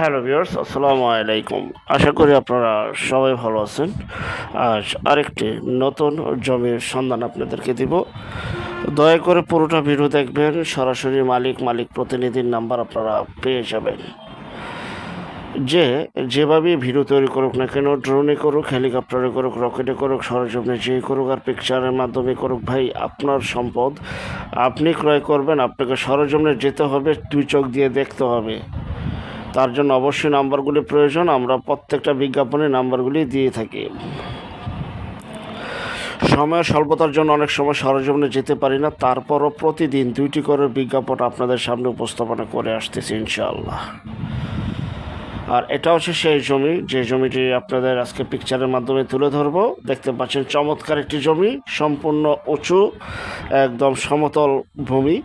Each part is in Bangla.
হ্যালো ভিউয়ার্স, আসসালামু আলাইকুম। আশা করি আপনারা সবাই ভালো আছেন। আজ আরেকটি নতুন জমির সন্ধান আপনাদেরকে দিব। দয়া করে পুরোটা ভিডিও দেখবেন, সরাসরি মালিক মালিক প্রতিনিধির নাম্বার আপনারা পেয়ে যাবেন। যে যেভাবে ভিডিও তৈরি করুক না কেন, ড্রোনে করুক, হেলিকপ্টারে করুক, রকেটে করুক, সরজমিনে যে করুক আর পিকচারের মাধ্যমে করুক, ভাই, আপনার সম্পদ আপনি ক্রয় করবেন, আপনাকে সরজমিনে যেতে হবে, দুই চোখ দিয়ে দেখতে হবে। তার জন্য অবশ্যই নাম্বারগুলি প্রয়োজন, আমরা প্রত্যেকটা বিজ্ঞাপনে নাম্বারগুলি দিয়ে থাকি। সময়ের স্বল্পতার জন্য অনেক সময় সরজমিনে যেতে পারি না, তারপরও প্রতিদিন দুইটি করে বিজ্ঞাপন আপনাদের সামনে উপস্থাপনা করে আসতেছি ইনশাআল্লাহ। আর এটা হচ্ছে সেই জমি, যে জমিটি আপনাদের আজকে পিকচারের মাধ্যমে তুলে ধরবো। দেখতে পাচ্ছেন চমৎকার একটি জমি, সম্পূর্ণ উঁচু, একদম সমতল ভূমি।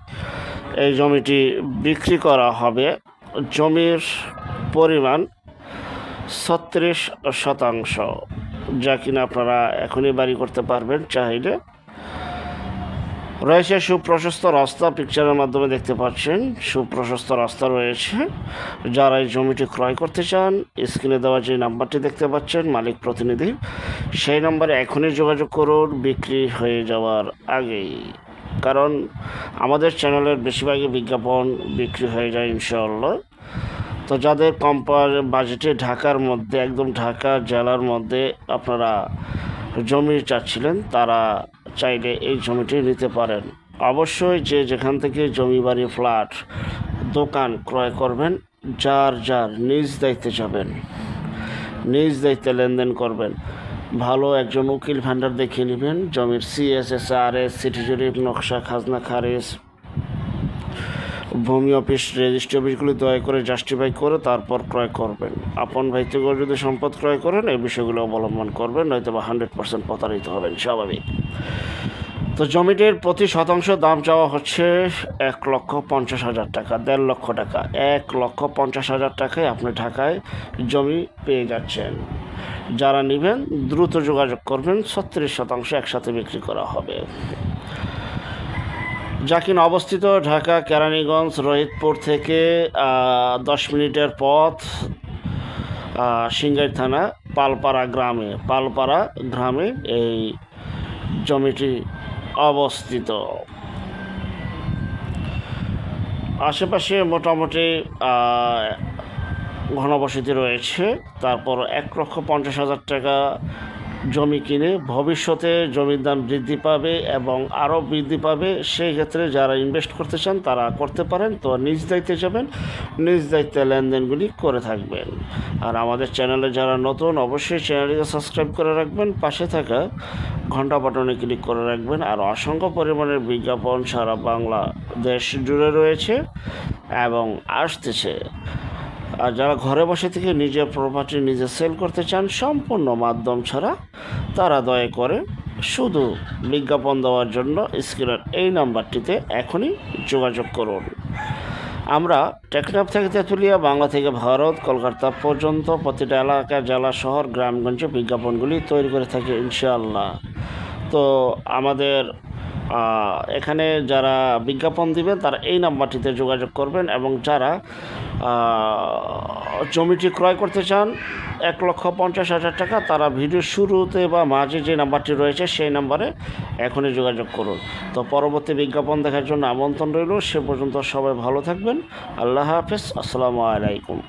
এই জমিটি বিক্রি করা হবে। জমির পরিমাণ ছত্রিশ শতাংশ, যা কিনা আপনারা এখনই বাড়ি করতে পারবেন চাইলে রয়েছে সুপ্রশস্ত রাস্তা, পিকচারের মাধ্যমে দেখতে পাচ্ছেন সুপ্রশস্ত রাস্তা রয়েছে। যারা এই জমিটি ক্রয় করতে চান, স্ক্রিনে দেওয়া যে নাম্বারটি দেখতে পাচ্ছেন, মালিক প্রতিনিধি, সেই নম্বরে এখনই যোগাযোগ করুন, বিক্রি হয়ে যাওয়ার আগেই। কারণ আমাদের চ্যানেলের বেশিরভাগই বিজ্ঞাপন বিক্রি হয়ে যায় ইনশাআল্লাহ। তো যাদের কম্পার বাজেটে ঢাকার মধ্যে, একদম ঢাকা জেলার মধ্যে আপনারা জমি চাচ্ছিলেন, তারা চাইলে এই জমিটি নিতে পারেন। অবশ্যই যে যেখান থেকে জমি বাড়ি, ফ্ল্যাট, দোকান ক্রয় করবেন, যার যার নিজ দায়িত্বে যাবেন, নিজ দায়িত্বে লেনদেন করবেন। ভালো একজন উকিল ভান্ডার দেখিয়ে নেবেন। জমির সিএসএস আর এস সিটি জরিপ, নকশা, খাজনা, খারিজ, ভূমি অফিস, রেজিস্ট্রি অফিসগুলি দয়া করে জাস্টিফাই করে তারপর ক্রয় করবেন। আপন ভাই থেকে যদি সম্পদ ক্রয় করেন, এই বিষয়গুলো অবলম্বন করবেন নয়তো বা হান্ড্রেড পার্সেন্ট প্রতারিত হবেন, স্বাভাবিক। তো জমিটির প্রতি শতাংশ দাম চাওয়া হচ্ছে এক লক্ষ পঞ্চাশ হাজার টাকা, দেড় লক্ষ টাকা। এক লক্ষ পঞ্চাশ হাজার টাকায় আপনি ঢাকায় জমি পেয়ে যাচ্ছেন। যারা নেবেন, দ্রুত যোগাযোগ করবেন, ছত্রিশ শতাংশ একসাথে বিক্রি করা হবে। যা কিনা অবস্থিত ঢাকা, কেরানীগঞ্জ, রোহিতপুর থেকে দশ মিনিটের পথ সিংগাই থানা, পালপাড়া গ্রামে পালপাড়া গ্রামে এই জমিটি অবস্থিত। আশেপাশে মোটামুটি ঘনবসতি রয়েছে। তারপর এক লক্ষ পঞ্চাশ হাজার টাকা জমি কিনে ভবিষ্যতে জমির দাম বৃদ্ধি পাবে এবং আরও বৃদ্ধি পাবে। সেই ক্ষেত্রে যারা ইনভেস্ট করতে চান, তারা করতে পারেন। তো নিজ দায়িত্বে যাবেন, নিজ দায়িত্বে লেনদেনগুলি করে থাকবেন। আর আমাদের চ্যানেলে যারা নতুন, অবশ্যই চ্যানেলটিকে সাবস্ক্রাইব করে রাখবেন, পাশে থাকা ঘণ্টা বাটনে ক্লিক করে রাখবেন। আর অসংখ্য পরিমাণের বিজ্ঞাপন সারা বাংলা দেশ জুড়ে রয়েছে এবং আসতেছে। আর যারা ঘরে বসে থেকে নিজের প্রপার্টি নিজে সেল করতে চান, সম্পূর্ণ মাধ্যম ছাড়া তারা দয়া করে শুধু বিজ্ঞাপন দেওয়ার জন্য স্ক্রিনের এই নাম্বারটিতে এখনই যোগাযোগ করুন। আমরা টেকনাফ থেকে তেঁতুলিয়া, বাংলা থেকে ভারত, কলকাতা পর্যন্ত প্রতিটা এলাকা, জেলা, শহর, গ্রামগঞ্জে বিজ্ঞাপনগুলি তৈরি করে থাকি ইনশাআল্লাহ। তো আমাদের এখানে যারা বিজ্ঞাপন দিবেন, তারা এই নাম্বারটিতে যোগাযোগ করবেন এবং যারা জমিটি ক্রয় করতে চান, এক লক্ষ পঞ্চাশ হাজার টাকা, তারা ভিডিও শুরুতে বা মাঝে যে নাম্বারটি রয়েছে, সেই নাম্বারে এখনই যোগাযোগ করুন। তো পরবর্তী বিজ্ঞাপন দেখার জন্য আমন্ত্রণ রইল। সে পর্যন্ত সবাই ভালো থাকবেন। আল্লাহ হাফেজ। আসসালামু আলাইকুম।